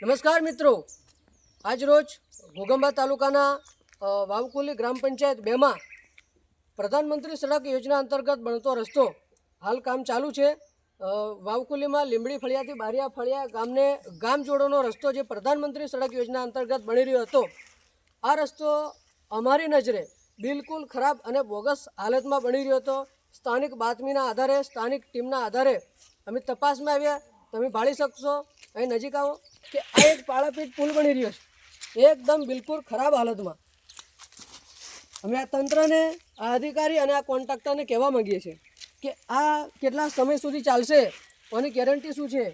નમસ્કાર મિત્રો. આજરોજ ઘોગંબા તાલુકાના વાવકુલી ગ્રામ પંચાયત બેમાં પ્રધાનમંત્રી સડક યોજના અંતર્ગત બનતો રસ્તો હાલ કામ ચાલુ છે. વાવકુલીમાં લીંબડી ફળિયાથી બારિયા ફળિયા ગામને ગામ જોડોનો રસ્તો જે પ્રધાનમંત્રી સડક યોજના અંતર્ગત બની રહ્યો હતો, આ રસ્તો અમારી નજરે બિલકુલ ખરાબ અને બોગસ હાલતમાં બની રહ્યો હતો. સ્થાનિક બાતમીના આધારે, સ્થાનિક ટીમના આધારે અમે તપાસમાં આવ્યા. તમે ભાળી શકશો? અહીં નજીક આવો. કે આ એક પાળાપીઠ પુલ બની રહ્યો છે. એકદમ બિલકુલ ખરાબ હાલતમાં. અમે આ તંત્રને, આ અધિકારી અને આ કોન્ટ્રાક્ટરને કહેવા માંગીએ છીએ કે આ કેટલા સમય સુધી ચાલશે, આની ગેરંટી શું છે?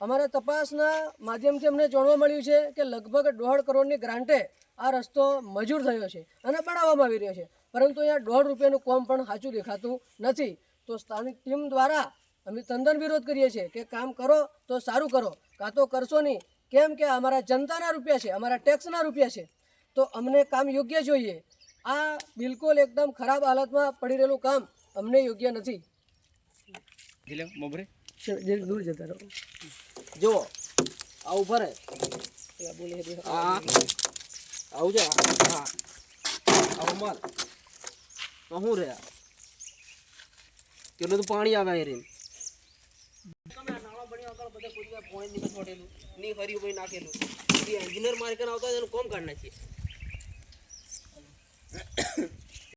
અમારા તપાસના માધ્યમથી અમને જાણવા મળ્યું છે કે લગભગ દોઢ કરોડની ગ્રાન્ટે આ રસ્તો મજૂર થયો છે અને બનાવવામાં આવી રહ્યો છે. પરંતુ અહીંયા દોઢ રૂપિયાનું કોમ પણ સાચું દેખાતું નથી. તો સ્થાનિક ટીમ દ્વારા અમે તંદન વિરોધ કરીએ છીએ કે કામ કરો તો સારું કરો. કાં તો કરશો નહીં. કેમ કે અમારા જનતાના રૂપિયા છે અમારા ટેક્સના રૂપિયા છે. તો અમને કામ યોગ્ય જોઈએ. આ બિલકુલ એકદમ ખરાબ હાલતમાં પડી રહેલું કામ અમને યોગ્ય નથી. દૂર જતા રહો. જુઓ આ ઊભા રહે. આવું છે. હા. આવું માલ તો શું રહ્યા? કેટલું તો પાણી આવે અહીં રીનની હર્યું ભાઈ નાખેલું. એન્જિનિયર માર્કેટ આવતા કોમ કાઢ નાખીએ.